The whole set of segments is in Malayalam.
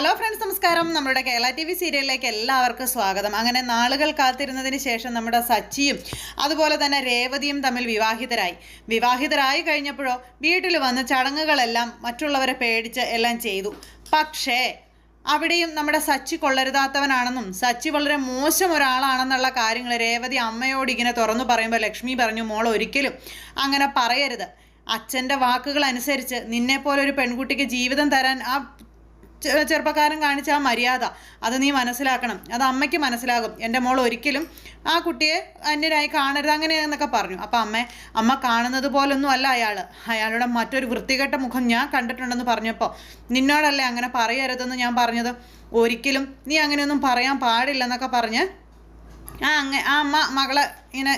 ഹലോ ഫ്രണ്ട്സ് നമസ്കാരം. നമ്മുടെ കേരള ടി വി സീരിയലിലേക്ക് എല്ലാവർക്കും സ്വാഗതം. അങ്ങനെ നാളുകൾ കാത്തിരുന്നതിന് ശേഷം നമ്മുടെ സച്ചിയും അതുപോലെ തന്നെ രേവതിയും തമ്മിൽ വിവാഹിതരായി. വിവാഹിതരായി കഴിഞ്ഞപ്പോഴോ വീട്ടിൽ വന്ന് ചടങ്ങുകളെല്ലാം മറ്റുള്ളവരെ പേടിച്ച് എല്ലാം ചെയ്തു. പക്ഷേ അവിടെയും നമ്മുടെ സച്ചി കൊള്ളരുതാത്തവനാണെന്നും സച്ചി വളരെ മോശം ഒരാളാണെന്നുള്ള കാര്യങ്ങൾ രേവതി അമ്മയോട് ഇങ്ങനെ തുറന്നു പറയുമ്പോൾ ലക്ഷ്മി പറഞ്ഞു മോൾ ഒരിക്കലും അങ്ങനെ പറയരുത്. അച്ഛന്റെ വാക്കുകൾ അനുസരിച്ച് നിന്നെപ്പോലെ ഒരു പെൺകുട്ടിക്ക് ജീവിതം തരാൻ ആ ചെറുപ്പക്കാരൻ കാണിച്ച ആ മര്യാദ അത് നീ മനസ്സിലാക്കണം. അത് അമ്മയ്ക്ക് മനസ്സിലാകും. എന്റെ മോൾ ഒരിക്കലും ആ കുട്ടിയെ അന്യനായി കാണരുത് അങ്ങനെ എന്നൊക്കെ പറഞ്ഞു. അപ്പം അമ്മ അമ്മ കാണുന്നത് പോലൊന്നും അല്ല അയാൾ അയാളുടെ മറ്റൊരു വൃത്തികെട്ട മുഖം ഞാൻ കണ്ടിട്ടുണ്ടെന്ന് പറഞ്ഞപ്പോൾ നിന്നോടല്ലേ അങ്ങനെ പറയരുതെന്ന് ഞാൻ പറഞ്ഞത്? ഒരിക്കലും നീ അങ്ങനെയൊന്നും പറയാൻ പാടില്ലെന്നൊക്കെ പറഞ്ഞ് ആ അങ്ങ ആ അമ്മ മകളെ ഇങ്ങനെ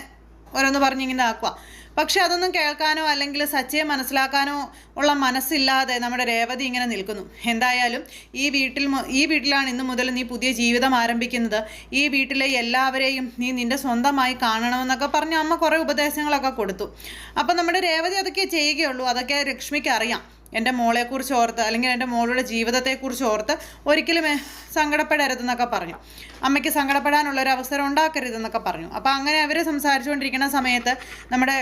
ഓരോന്ന് പറഞ്ഞിങ്ങനെ ആക്കുക പക്ഷെ അതൊന്നും കേൾക്കാനോ അല്ലെങ്കിൽ സച്ചയെ മനസ്സിലാക്കാനോ ഉള്ള മനസ്സില്ലാതെ നമ്മുടെ രേവതി ഇങ്ങനെ നിൽക്കുന്നു. എന്തായാലും ഈ വീട്ടിൽ ഈ വീട്ടിലാണ് ഇന്ന് മുതൽ നീ പുതിയ ജീവിതം ആരംഭിക്കുന്നത്. ഈ വീട്ടിലെ എല്ലാവരെയും നീ നിന്റെ സ്വന്തമായി കാണണമെന്നൊക്കെ പറഞ്ഞ് അമ്മ കുറേ ഉപദേശങ്ങളൊക്കെ കൊടുത്തു. അപ്പം നമ്മുടെ രേവതി അതൊക്കെ ചെയ്യുകയുള്ളൂ. അതൊക്കെ ലക്ഷ്മിക്ക് അറിയാം. എന്റെ മോളെക്കുറിച്ച് ഓർത്ത് അല്ലെങ്കിൽ എന്റെ മോളുടെ ജീവിതത്തെക്കുറിച്ച് ഓർത്ത് ഒരിക്കലും സങ്കടപ്പെടരുതെന്നൊക്കെ പറഞ്ഞു. അമ്മയ്ക്ക് സങ്കടപ്പെടാനുള്ള ഒരു അവസരം ഉണ്ടാക്കരുതെന്നൊക്കെ പറഞ്ഞു. അപ്പോൾ അങ്ങനെ അവർ സംസാരിച്ചുകൊണ്ടിരിക്കുന്ന സമയത്ത് നമ്മുടെ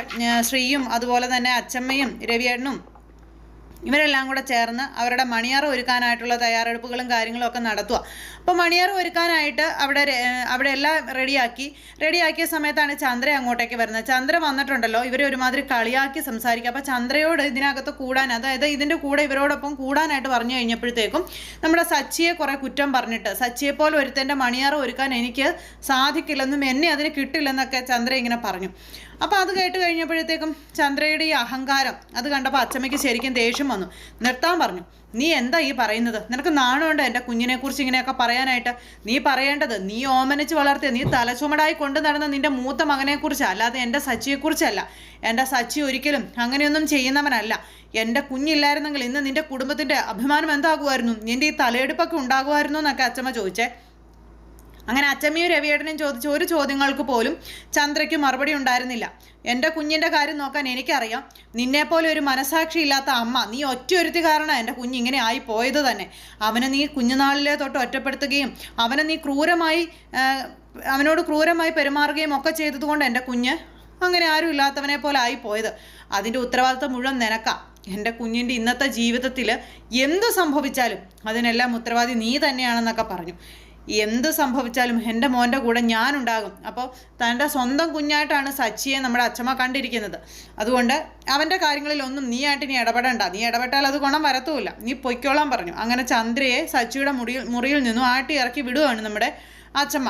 ശ്രീയും അതുപോലെ തന്നെ അച്ചമ്മയും രവിയേട്ടനും ഇവരെല്ലാം കൂടെ ചേർന്ന് അവരുടെ മണിയറ ഒരുക്കാനായിട്ടുള്ള തയ്യാറെടുപ്പുകളും കാര്യങ്ങളും ഒക്കെ നടത്തുക. അപ്പോൾ മണിയറ ഒരുക്കാനായിട്ട് അവിടെ അവിടെ എല്ലാം റെഡിയാക്കി. റെഡിയാക്കിയ സമയത്താണ് ചന്ദ്ര അങ്ങോട്ടേക്ക് വരുന്നത്. ചന്ദ്ര വന്നിട്ടുണ്ടല്ലോ ഇവരെ ഒരുമാതിരി കളിയാക്കി സംസാരിക്കുക. അപ്പോൾ ചന്ദ്രയോട് ഇതിനകത്ത് കൂടാൻ അതായത് ഇതിന്റെ കൂടെ ഇവരോടൊപ്പം കൂടാനായിട്ട് പറഞ്ഞു കഴിഞ്ഞപ്പോഴത്തേക്കും നമ്മുടെ സച്ചിയെ കുറേ കുറ്റം പറഞ്ഞിട്ട് സച്ചിയെ പോലെ ഒരുത്തന്റെ മണിയറ ഒരുക്കാൻ എനിക്ക് സാധിക്കില്ലെന്നും എന്നെ അതിന് കിട്ടില്ലെന്നൊക്കെ ചന്ദ്ര ഇങ്ങനെ പറഞ്ഞു. അപ്പോൾ അത് കേട്ട് കഴിഞ്ഞപ്പോഴത്തേക്കും ചന്ദ്രയുടെ ഈ അഹങ്കാരം അത് കണ്ടപ്പോൾ അച്ചമ്മയ്ക്ക് ശരിക്കും ദേഷ്യം വന്നു. നിർത്താൻ പറഞ്ഞു നീ എന്താ ഈ പറയുന്നത്? നിനക്ക് നാണമുണ്ട് എന്റെ കുഞ്ഞിനെക്കുറിച്ച് ഇങ്ങനെയൊക്കെ പറയാനായിട്ട്? നീ പറയേണ്ടത് നീ ഓമനിച്ച് വളർത്തിയ നീ തലച്ചുമടായി കൊണ്ടു നടന്ന നിന്റെ മൂത്ത മകനെക്കുറിച്ച് അല്ലാതെ എന്റെ സച്ചിയെക്കുറിച്ചല്ല എന്റെ സച്ചി ഒരിക്കലും അങ്ങനെയൊന്നും ചെയ്യുന്നവനല്ല. എന്റെ കുഞ്ഞില്ലായിരുന്നെങ്കിൽ ഇന്ന് നിന്റെ കുടുംബത്തിന്റെ അഭിമാനം എന്താകുമായിരുന്നു? നിന്റെ ഈ തലയെടുപ്പൊക്കെ ഉണ്ടാകുമായിരുന്നു? എന്നൊക്കെ അച്ചമ്മ ചോദിച്ചേ. അങ്ങനെ അച്ചമ്മയും രവിയേട്ടനും ചോദിച്ച ഒരു ചോദ്യങ്ങൾക്ക് പോലും ചന്ദ്രയ്ക്ക് മറുപടി ഉണ്ടായിരുന്നില്ല. എന്റെ കുഞ്ഞിന്റെ കാര്യം നോക്കാൻ എനിക്കറിയാം. നിന്നെപ്പോലെ ഒരു മനസാക്ഷി ഇല്ലാത്ത അമ്മ നീ ഒറ്റയൊരുത്തി കാരണം എന്റെ കുഞ്ഞ് ഇങ്ങനെ ആയി പോയത് തന്നെ. അവനെ നീ കുഞ്ഞുനാളിലെ തൊട്ട് ഒറ്റപ്പെടുത്തുകയും അവനെ നീ ക്രൂരമായി അവനോട് ക്രൂരമായി പെരുമാറുകയും ഒക്കെ ചെയ്തതുകൊണ്ട് എന്റെ കുഞ്ഞ് അങ്ങനെ ആരും ഇല്ലാത്തവനെ പോലെ ആയി പോയത്. അതിന്റെ ഉത്തരവാദിത്തം മുഴുവൻ നിനക്കാം. എന്റെ കുഞ്ഞിന്റെ ഇന്നത്തെ ജീവിതത്തിൽ എന്ത് സംഭവിച്ചാലും അതിനെല്ലാം ഉത്തരവാദി നീ തന്നെയാണെന്നൊക്കെ പറഞ്ഞു. എന്ത് സംഭവിച്ചാലും എന്റെ മോന്റെ കൂടെ ഞാനുണ്ടാകും. അപ്പോൾ തന്റെ സ്വന്തം കുഞ്ഞായിട്ടാണ് സച്ചിയെ നമ്മുടെ അച്ഛമ്മ കണ്ടിരിക്കുന്നത്. അതുകൊണ്ട് അവന്റെ കാര്യങ്ങളിലൊന്നും നീ ആയിട്ട് നീ ഇടപെടണ്ട. നീ ഇടപെട്ടാൽ അത് ഗുണം വരത്തുമില്ല. നീ പൊയ്ക്കോളാൻ പറഞ്ഞു. അങ്ങനെ ചന്ദ്രയെ സച്ചിയുടെ മുറിയിൽ മുറിയിൽ നിന്നും ആട്ടി ഇറക്കി വിടുകയാണ് നമ്മുടെ അച്ഛമ്മ.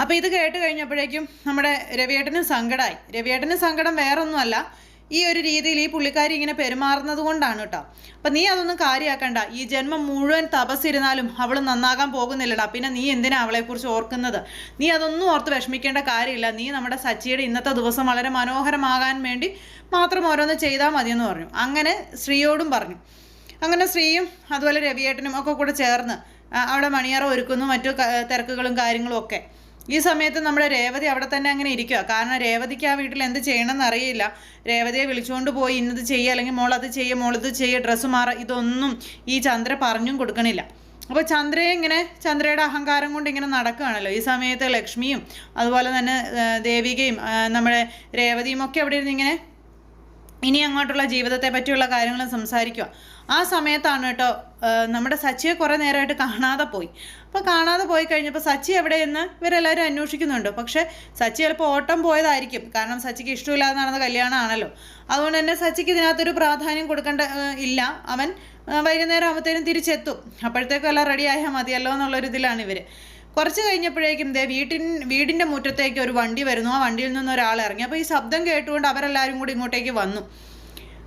അപ്പോൾ ഇത് കേട്ട് കഴിഞ്ഞപ്പോഴേക്കും നമ്മുടെ രവിയേട്ടനും സങ്കടമായി രവിയേട്ടനും സങ്കടം വേറൊന്നുമല്ല. ഈ ഒരു രീതിയിൽ ഈ പുള്ളിക്കാരി ഇങ്ങനെ പെരുമാറുന്നത് കൊണ്ടാണ് കേട്ടോ അപ്പം നീ അതൊന്നും കാര്യമാക്കണ്ട ഈ ജന്മം മുഴുവൻ തപസ്സിരുന്നാലും അവൾ നന്നാകാൻ പോകുന്നില്ലടാ. പിന്നെ നീ എന്തിനാ അവളെക്കുറിച്ച് ഓർക്കുന്നത്? നീ അതൊന്നും ഓർത്ത് വിഷമിക്കേണ്ട കാര്യമില്ല. നീ നമ്മുടെ സച്ചിയുടെ ഇന്നത്തെ ദിവസം വളരെ മനോഹരമാകാൻ വേണ്ടി മാത്രം ഓരോന്ന് ചെയ്താൽ മതിയെന്ന് പറഞ്ഞു. അങ്ങനെ ശ്രീയോടും പറഞ്ഞു. അങ്ങനെ ശ്രീയും അതുപോലെ രവിയേട്ടനും ഒക്കെ കൂടെ ചേർന്ന് അവിടെ മണിയറ ഒരുക്കുന്നു. മറ്റു തിരക്കുകളും കാര്യങ്ങളും ഒക്കെ. ഈ സമയത്ത് നമ്മുടെ രേവതി അവിടെ തന്നെ അങ്ങനെ ഇരിക്കുക കാരണം രേവതിക്ക് ആ വീട്ടിൽ എന്ത് ചെയ്യണമെന്ന് അറിയില്ല. രേവതിയെ വിളിച്ചുകൊണ്ട് പോയി ഇന്നത് ചെയ്യുക അല്ലെങ്കിൽ മോൾ അത് ചെയ്യുക മോൾ ഇത് ചെയ്യുക ഡ്രസ്സ് മാറ. ഇതൊന്നും ഈ ചന്ദ്ര പറഞ്ഞും കൊടുക്കണില്ല. അപ്പോൾ ചന്ദ്രയെ ഇങ്ങനെ ചന്ദ്രയുടെ അഹങ്കാരം കൊണ്ട് ഇങ്ങനെ നടക്കുകയാണല്ലോ. ഈ സമയത്ത് ലക്ഷ്മിയും അതുപോലെ തന്നെ ദേവികയും നമ്മുടെ രേവതിയും ഒക്കെ അവിടെ ഇരുന്ന് ഇങ്ങനെ ഇനി അങ്ങോട്ടുള്ള ജീവിതത്തെ പറ്റിയുള്ള കാര്യങ്ങൾ സംസാരിക്കുക. ആ സമയത്താണ് കേട്ടോ നമ്മുടെ സച്ചിയെ കുറേ നേരമായിട്ട് കാണാതെ പോയി. അപ്പോൾ കാണാതെ പോയി കഴിഞ്ഞപ്പോൾ സച്ചി എവിടെയെന്ന് ഇവരെല്ലാവരും അന്വേഷിക്കുന്നുണ്ട്. പക്ഷേ സച്ചി ചിലപ്പോൾ ഓട്ടം പോയതായിരിക്കും. കാരണം സച്ചിക്ക് ഇഷ്ടമില്ലാതെ നടന്ന കല്യാണമാണല്ലോ. അതുകൊണ്ട് തന്നെ സച്ചിക്ക് ഇതിനകത്തൊരു പ്രാധാന്യം കൊടുക്കേണ്ട ഇല്ല. അവൻ വൈകുന്നേരം ആകുമ്പോഴത്തേനും തിരിച്ചെത്തും. അപ്പോഴത്തേക്കും എല്ലാം റെഡി ആയാൽ മതിയല്ലോ എന്നുള്ളൊരു ഇതിലാണ് ഇവർ കുറച്ച് കഴിഞ്ഞപ്പോഴേക്കും ദേ വീട്ടിൻ വീടിന്റെ മുറ്റത്തേക്ക് ഒരു വണ്ടി വരുന്നു. ആ വണ്ടിയിൽ നിന്ന് ഒരാൾ ഇറങ്ങി. അപ്പോൾ ഈ ശബ്ദം കേട്ടുകൊണ്ട് അവരെല്ലാവരും കൂടി ഇങ്ങോട്ടേക്ക് വന്നു.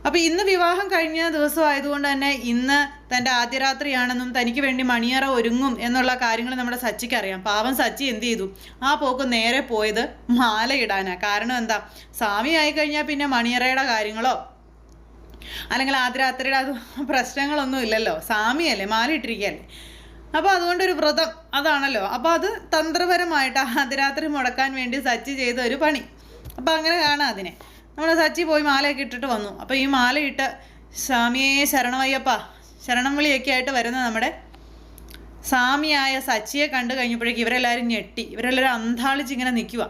അപ്പോൾ ഇന്ന് വിവാഹം കഴിഞ്ഞ ദിവസമായതുകൊണ്ട് തന്നെ ഇന്ന് തന്റെ ആദ്യ രാത്രിയാണെന്നും തനിക്ക് വേണ്ടി മണിയറ ഒരുങ്ങും എന്നുള്ള കാര്യങ്ങൾ നമ്മുടെ സച്ചിക്ക് അറിയാം. പാവം സച്ചി എന്ത് ചെയ്തു? ആ പോക്ക് നേരെ പോയത് മാലയിടാനാണ് കാരണം എന്താ? സ്വാമി ആയി കഴിഞ്ഞാൽ പിന്നെ മണിയറയുടെ കാര്യങ്ങളോ? അല്ലെങ്കിൽ ആദ്യ രാത്രിയുടെ അത് പ്രശ്നങ്ങളൊന്നും ഇല്ലല്ലോ. സ്വാമിയല്ലേ? മാല ഇട്ടിരിക്കുകയല്ലേ? അപ്പോൾ അതുകൊണ്ടൊരു വ്രതം അതാണല്ലോ. അപ്പോൾ അത് തന്ത്രപരമായിട്ട് അതിരാത്രി മുടക്കാൻ വേണ്ടി സച്ചി ചെയ്ത ഒരു പണി. അപ്പോൾ അങ്ങനെ കാണാം അതിനെ. നമ്മൾ സച്ചി പോയി മാലയൊക്കെ ഇട്ടിട്ട് വന്നു. അപ്പോൾ ഈ മാലയിട്ട് സ്വാമിയെ ശരണമയ്യപ്പ ശരണം വിളിയൊക്കെ ആയിട്ട് വരുന്ന നമ്മുടെ സ്വാമിയായ സച്ചിയെ കണ്ടു കഴിഞ്ഞപ്പോഴേക്കും ഇവരെല്ലാവരും ഞെട്ടി. ഇവരെല്ലാവരും അന്താളിച്ച് ഇങ്ങനെ നിൽക്കുക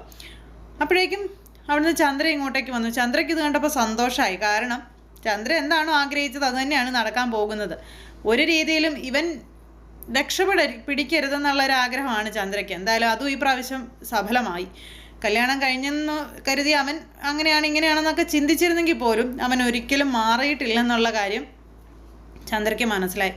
അപ്പോഴേക്കും അവിടുന്ന് ചന്ദ്ര ഇങ്ങോട്ടേക്ക് വന്നു. ചന്ദ്രയ്ക്ക് ഇത് കണ്ടപ്പോൾ സന്തോഷമായി കാരണം ചന്ദ്ര എന്താണോ ആഗ്രഹിച്ചത് അതുതന്നെയാണ് നടക്കാൻ പോകുന്നത്. ഒരു രീതിയിലും ഇവൻ രക്ഷപ്പെട പിടിക്കരുതെന്നുള്ള ആഗ്രഹമാണ് ചന്ദ്രയ്ക്ക്. എന്തായാലും അതും ഈ പ്രാവശ്യം സഫലമായി. കല്യാണം കഴിഞ്ഞെന്ന് കരുതി അവൻ അങ്ങനെയാണ് ഇങ്ങനെയാണെന്നൊക്കെ ചിന്തിച്ചിരുന്നെങ്കിൽ പോലും അവൻ ഒരിക്കലും മാറിയിട്ടില്ലെന്നുള്ള കാര്യം ചന്ദ്രയ്ക്ക് മനസ്സിലായി.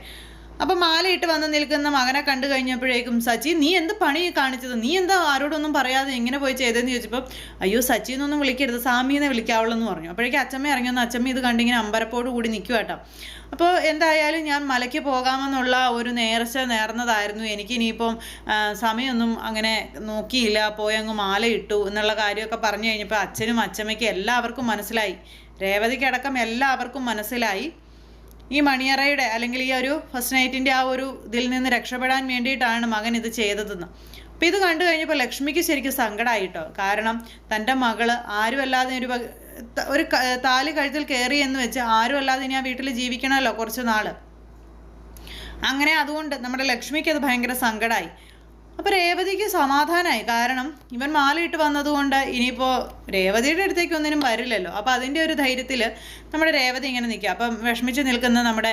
അപ്പം മാലയിട്ട് വന്ന് നിൽക്കുന്ന മകനെ കണ്ടു കഴിഞ്ഞപ്പോഴേക്കും സച്ചി നീ എന്ത് പണി കാണിച്ചത്? നീ എന്താ ആരോടൊന്നും പറയാതെ ഇങ്ങനെ പോയി ചെയ്തതെന്ന് ചോദിച്ചപ്പോൾ അയ്യോ സച്ചി എന്നൊന്നും വിളിക്കരുത് സാമിയെന്നെ വിളിക്കാവുള്ളൂ എന്ന് പറഞ്ഞു. അപ്പോഴേക്കും അച്ഛമ്മ ഇറങ്ങി വന്ന് അച്ഛമ്മ ഇത് കണ്ടിങ്ങനെ അമ്പരപ്പോട് കൂടി നിൽക്കുക കേട്ടോ അപ്പോൾ എന്തായാലും ഞാൻ മലയ്ക്ക് പോകാമെന്നുള്ള ഒരു നേർച്ച നേർന്നതായിരുന്നു. എനിക്ക് ഇനിയിപ്പം ആ, സമയമൊന്നും അങ്ങനെ നോക്കിയില്ല. പോയി അങ്ങ് മാല ഇട്ടു എന്നുള്ള കാര്യമൊക്കെ പറഞ്ഞു കഴിഞ്ഞപ്പോൾ അച്ഛനും അച്ഛമ്മയ്ക്കും എല്ലാവർക്കും മനസ്സിലായി. രേവതിക്കടക്കം എല്ലാവർക്കും മനസ്സിലായി. ഈ മണിയറയുടെ അല്ലെങ്കിൽ ഈ ഒരു ഫസ്റ്റ് നൈറ്റിന്റെ ആ ഒരു ഇതിൽ നിന്ന് രക്ഷപ്പെടാൻ വേണ്ടിയിട്ടാണ് മകൻ ഇത് ചെയ്തതെന്ന്. അപ്പോൾ ഇത് കണ്ടു കഴിഞ്ഞപ്പോൾ ലക്ഷ്മിക്ക് ശരിക്കും സങ്കടമായിട്ടോ കാരണം തന്റെ മകൾ ആരുമല്ലാതെ ഒരു ഒരു താലി കഴുത്തിൽ കയറി എന്ന് വെച്ച് ആരുമല്ലാതെ ഇനി ആ വീട്ടിൽ ജീവിക്കണമല്ലോ കുറച്ച് നാൾ അങ്ങനെ അതുകൊണ്ട് നമ്മുടെ ലക്ഷ്മിക്ക് അത് ഭയങ്കര സങ്കടമായി അപ്പോൾ രേവതിക്ക് സമാധാനമായി കാരണം ഇവൻ മാലയിട്ട് വന്നതുകൊണ്ട് ഇനിയിപ്പോൾ രേവതിയുടെ അടുത്തേക്ക് ഒന്നിനും വരില്ലല്ലോ. അപ്പോൾ അതിന്റെ ഒരു ധൈര്യത്തിൽ നമ്മുടെ രേവതി ഇങ്ങനെ നിൽക്കുക. അപ്പം വിഷമിച്ച് നിൽക്കുന്ന നമ്മുടെ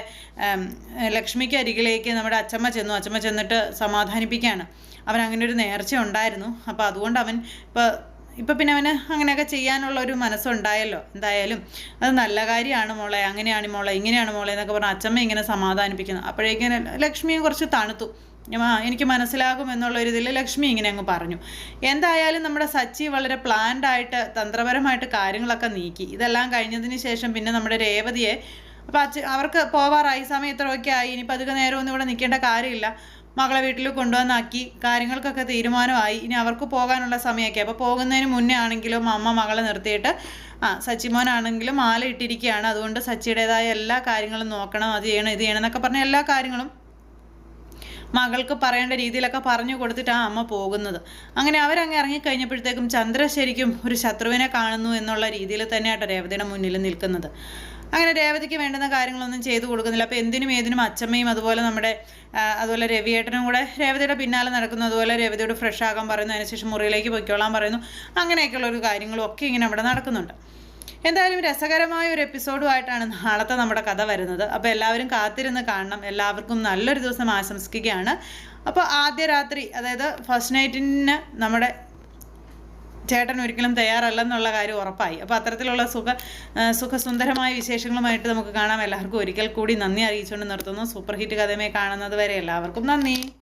ലക്ഷ്മിക്ക് അരികിലേക്ക് നമ്മുടെ അച്ചമ്മ ചെന്നു. അച്ചമ്മ ചെന്നിട്ട് സമാധാനിപ്പിക്കുകയാണ്. അവൻ അങ്ങനെ ഒരു നേർച്ച ഉണ്ടായിരുന്നു. അപ്പോൾ അതുകൊണ്ട് അവൻ ഇപ്പോൾ ഇപ്പം പിന്നെ അവന് അങ്ങനെയൊക്കെ ചെയ്യാനുള്ള ഒരു മനസ്സുണ്ടായല്ലോ. എന്തായാലും അത് നല്ല കാര്യമാണ് മോളെ. അങ്ങനെയാണ് മോളെ ഇങ്ങനെയാണ് മോളെ എന്നൊക്കെ പറഞ്ഞ് അച്ചമ്മ ഇങ്ങനെ സമാധാനിപ്പിക്കുന്നു. അപ്പോഴേക്കും ലക്ഷ്മിയും കുറച്ച് തണുത്തു. എനിക്ക് മനസ്സിലാകും എന്നുള്ള ഒരു ഇതിൽ ലക്ഷ്മി ഇങ്ങനെ അങ്ങ് പറഞ്ഞു. എന്തായാലും നമ്മുടെ സച്ചി വളരെ പ്ലാൻഡ് ആയിട്ട് തന്ത്രപരമായിട്ട് കാര്യങ്ങളൊക്കെ നീക്കി. ഇതെല്ലാം കഴിഞ്ഞതിന് ശേഷം പിന്നെ നമ്മുടെ രേവതിയെ അപ്പോൾ അച്ഛ അവർക്ക് പോവാറായി സമയം ഇത്രയൊക്കെ ആയി ഇനിയിപ്പോൾ അധികം നേരമൊന്നും ഇവിടെ നിൽക്കേണ്ട കാര്യമില്ല. മകളെ വീട്ടിൽ കൊണ്ടുവന്നാക്കി കാര്യങ്ങൾക്കൊക്കെ തീരുമാനമായി. ഇനി അവർക്ക് പോകാനുള്ള സമയമൊക്കെ. അപ്പോൾ പോകുന്നതിന് മുന്നേ ആണെങ്കിലും അമ്മ മകളെ നിർത്തിയിട്ട് ആ സച്ചിമോനാണെങ്കിലും മാല ഇട്ടിരിക്കുകയാണ്. അതുകൊണ്ട് സച്ചിയുടേതായ എല്ലാ കാര്യങ്ങളും നോക്കണം. അത് ചെയ്യണം ഇത് ചെയ്യണം എന്നൊക്കെ പറഞ്ഞ എല്ലാ കാര്യങ്ങളും മകൾക്ക് പറയേണ്ട രീതിയിലൊക്കെ പറഞ്ഞു കൊടുത്തിട്ടാണ് അമ്മ പോകുന്നത്. അങ്ങനെ അവരങ്ങ് ഇറങ്ങിക്കഴിഞ്ഞപ്പോഴത്തേക്കും ചന്ദ്ര ശരിക്കും ഒരു ശത്രുവിനെ കാണുന്നു എന്നുള്ള രീതിയിൽ തന്നെയാട്ടോ രേവതിയുടെ മുന്നിൽ നിൽക്കുന്നത്. അങ്ങനെ രേവതിക്ക് വേണ്ടുന്ന കാര്യങ്ങളൊന്നും ചെയ്തു കൊടുക്കുന്നില്ല. അപ്പോൾ എന്തിനും ഏതിനും അച്ചമ്മയും അതുപോലെ നമ്മുടെ അതുപോലെ രവിയേട്ടനും കൂടെ രേവതിയുടെ പിന്നാലെ നടക്കുന്നു. അതുപോലെ രേവതിയോട് ഫ്രഷ് ആകാൻ പറയുന്നു. അതിനുശേഷം മുറിയിലേക്ക് പൊയ്ക്കോളാൻ പറയുന്നു. അങ്ങനെയൊക്കെയുള്ള ഒരു കാര്യങ്ങളും ഒക്കെ ഇങ്ങനെ അവിടെ നടക്കുന്നുണ്ട്. എന്തായാലും രസകരമായ ഒരു എപ്പിസോഡുമായിട്ടാണ് നാളത്തെ നമ്മുടെ കഥ വരുന്നത്. അപ്പോൾ എല്ലാവരും കാത്തിരുന്ന് കാണണം. എല്ലാവർക്കും നല്ലൊരു ദിവസം ആശംസിക്കുകയാണ്. അപ്പോൾ ആദ്യ രാത്രി അതായത് ഫസ്റ്റ് നൈറ്റിന് നമ്മുടെ ചേട്ടൻ ഒരിക്കലും തയ്യാറല്ലെന്നുള്ള കാര്യം ഉറപ്പായി. അപ്പോൾ അത്തരത്തിലുള്ള സുഖ സുഖസുന്ദരമായ വിശേഷങ്ങളുമായിട്ട് നമുക്ക് കാണാം. എല്ലാവർക്കും ഒരിക്കൽ കൂടി നന്ദി അറിയിച്ചുകൊണ്ട് നിർത്തുന്നു. സൂപ്പർ ഹിറ്റ് കഥമേ കാണുന്നത് വരെ എല്ലാവർക്കും നന്ദി.